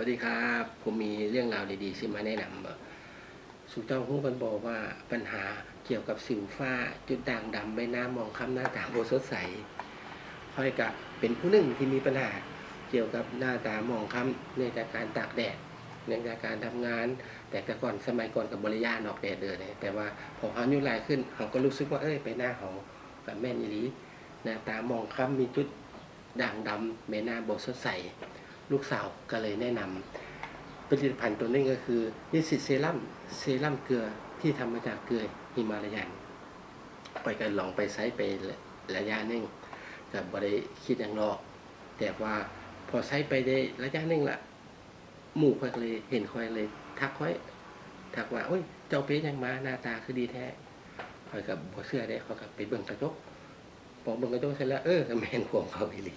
วัสดีครับ ผมมีเรื่องราวดีๆที่มาแนะนำสุเจ้าหู้มันบอกว่าปัญหาเกี่ยวกับสิวฟ้าจุดด่างดำใบหน้ามองค้ำหน้าตาโบสดใสค่อยกับเป็นผู้หนึ่งที่มีปัญหาเกี่ยวกับหน้าตามองค้ำในจากการตากแดดในจากการทำงาน แต่แต่ก่อนสมัยก่อนกับบริยานออกแดดเดินเลยแต่ว่าพอเขาอายุหลายขึ้นเขาก็รู้สึกว่าเอ้ยไปหน้าเขากับแม่นอีหลีหน้าตามองค้ำมีจุดด่างดำใบหน้าโบสดใส ลูกสาวก็เลยแนะนำผลิตภัณฑ์ตัวนี้ก็คือนิสิตเซรั่มเซรั่มเกลือที่ทำมาจากเกลือฮิมาลายันไปกันลองไปใช้ไประยะหนึงกับบริคิดอย่างรอก แต่ว่าพอใช้ไปได้ระยะหนึงละหมู่คอยเลยเห็นคอยเลย ทักคอยทักว่าโอ้ยเจ้าเป๊ยังมาหน้าตาคือดีแท้คอยกับบ่เชื่อได้คอยกับไปเบิ่งกระจกพอเบิ่งกระจกเสร็จแล้วเออแมนความเขาอีหลี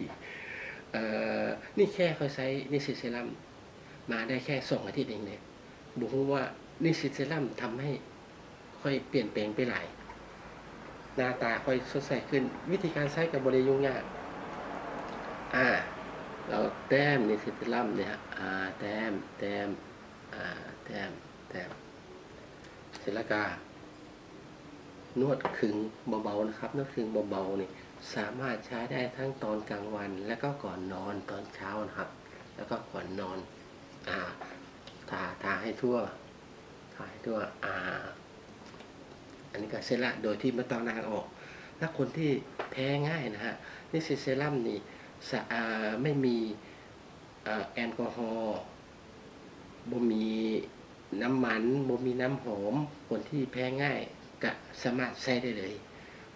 นี่แค่เขาใช้นิสิตเซรั่มมาได้แค่สองอาทิตย์เองเนี่ยบอกว่านิสิตเซรั่มทำให้ค่อยเปลี่ยนแปลงไปหลาย หน้าตาค่อยสดใสขึ้น วิธีการใช้กับบริยุงยากอ่าเราแต้มนิสิตเซรั่มเนี่ยอ่าแต้มแต้มอ่าแต้มแต้มเสร็จแล้วก็นวดขึงเบาๆนะครับนวดขึงเบาๆนี่ สามารถใช้ได้ทั้งตอนกลางวัน และก็ก่อนนอนตอนเช้านะครับ แล้วก็ก่อนนอนอ่าทาทาให้ทั่วทาให้ทั่วอ่าอันนี้ก็เซรั่มโดยที่ไม่ต้องนางออก ถ้าคนที่แพ้ง่ายนะฮะนี่เซรั่มนี่สะอาไม่มีแอลกอฮอล์บ่มีน้ำมันบ่มีน้ำหอมคนที่แพ้ง่ายก็สามารถใช้ได้เลย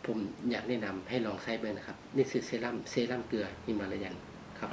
ผมอยากแนะนำให้ลองใช้เบอร์นะครับ นี่คือเซรั่มเซรั่มเกลือฮิมาลายันครับ